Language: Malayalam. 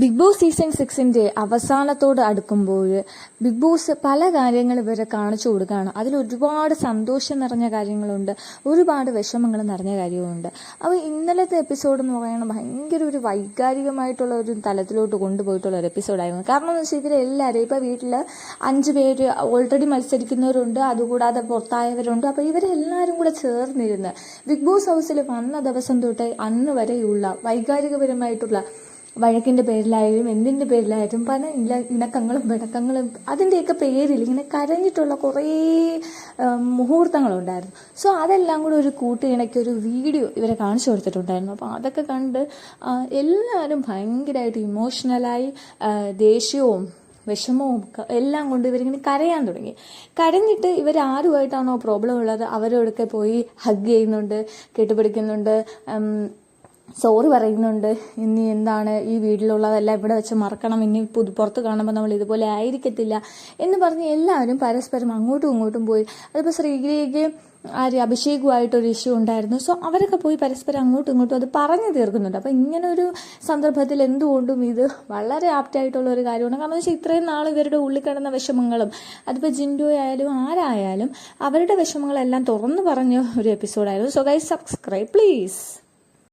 ബിഗ് ബോസ് സീസൺ സിക്സിന്റെ അവസാനത്തോട് അടുക്കുമ്പോൾ ബിഗ് ബോസ് പല കാര്യങ്ങൾ ഇവരെ കാണിച്ചു കൊടുക്കുകയാണ്. അതിൽ ഒരുപാട് സന്തോഷം നിറഞ്ഞ കാര്യങ്ങളുണ്ട്. ഒരുപാട് വിഷമങ്ങൾ നിറഞ്ഞ കാര്യമുണ്ട് അപ്പോൾ ഇന്നലത്തെ എപ്പിസോഡ് എന്ന് പറയുന്നത് ഭയങ്കര ഒരു വൈകാരികമായിട്ടുള്ള ഒരു തലത്തിലോട്ട് കൊണ്ടുപോയിട്ടുള്ള ഒരു എപ്പിസോഡായിരുന്നു കാരണം എന്ന് വെച്ചാൽ ഇവരെല്ലാവരും ഇപ്പോൾ വീട്ടിൽ അഞ്ച് പേര് ഓൾറെഡി മത്സരിക്കുന്നവരുണ്ട്. അതുകൂടാതെ പുറത്തായവരുണ്ട്. അപ്പോൾ ഇവരെല്ലാവരും കൂടെ ചേർന്നിരുന്ന് ബിഗ് ബോസ് ഹൗസിൽ വന്ന ദിവസം തൊട്ടേ അന്ന് വരെയുള്ള വൈകാരികപരമായിട്ടുള്ള വഴക്കിന്റെ പേരിലായാലും എന്തിന്റെ പേരിലായാലും പല ഇല ഇണക്കങ്ങളും വിടക്കങ്ങളും അതിന്റെയൊക്കെ പേരിൽ ഇങ്ങനെ കരഞ്ഞിട്ടുള്ള കുറേ മുഹൂർത്തങ്ങളുണ്ടായിരുന്നു. സോ അതെല്ലാം കൂടെ ഒരു കൂട്ടി ഇണക്കി ഒരു വീഡിയോ ഇവരെ കാണിച്ചു കൊടുത്തിട്ടുണ്ടായിരുന്നു. അപ്പോൾ അതൊക്കെ കണ്ട് എല്ലാവരും ഭയങ്കരമായിട്ട് ഇമോഷണലായി ദേഷ്യവും വിഷമവും എല്ലാം കൊണ്ട് ഇവരിങ്ങനെ കരയാൻ തുടങ്ങി. കരഞ്ഞിട്ട് ഇവർ ആരുമായിട്ടാണോ പ്രോബ്ലം ഉള്ളത്? അവരോടൊക്കെ പോയി ഹഗ് ചെയ്യുന്നുണ്ട് കെട്ടുപിടിക്കുന്നുണ്ട് സോറി പറയുന്നുണ്ട്. ഇനി എന്താണ് ഈ വീട്ടിലുള്ളതെല്ലാം ഇവിടെ വെച്ച് മറക്കണം. ഇനി പുതു പുറത്ത് കാണുമ്പോൾ നമ്മൾ ഇതുപോലെ ആയിരിക്കത്തില്ല എന്ന് പറഞ്ഞ് എല്ലാവരും പരസ്പരം അങ്ങോട്ടും ഇങ്ങോട്ടും പോയി. അതിപ്പോൾ ശ്രീഗിരിക്ക് ആര് അഭിഷേകുമായിട്ടൊരു ഇഷ്യൂ ഉണ്ടായിരുന്നു. സോ അവരൊക്കെ പോയി പരസ്പരം അങ്ങോട്ടും ഇങ്ങോട്ടും അത് പറഞ്ഞു തീർക്കുന്നുണ്ട്. അപ്പം ഇങ്ങനെ ഒരു സന്ദർഭത്തിൽ എന്തുകൊണ്ടും ഇത് വളരെ ആപ്റ്റായിട്ടുള്ള ഒരു കാര്യമാണ്. കാരണം വെച്ചാൽ ഇത്രയും നാൾ ഇവരുടെ ഉള്ളിൽ കിടന്ന വിഷമങ്ങളും അതിപ്പോൾ ജിൻഡോ ആയാലും ആരായാലും അവരുടെ വിഷമങ്ങളെല്ലാം തുറന്നു പറഞ്ഞ ഒരു എപ്പിസോഡായിരുന്നു സോ ഗൈസ് സബ്സ്ക്രൈബ് പ്ലീസ്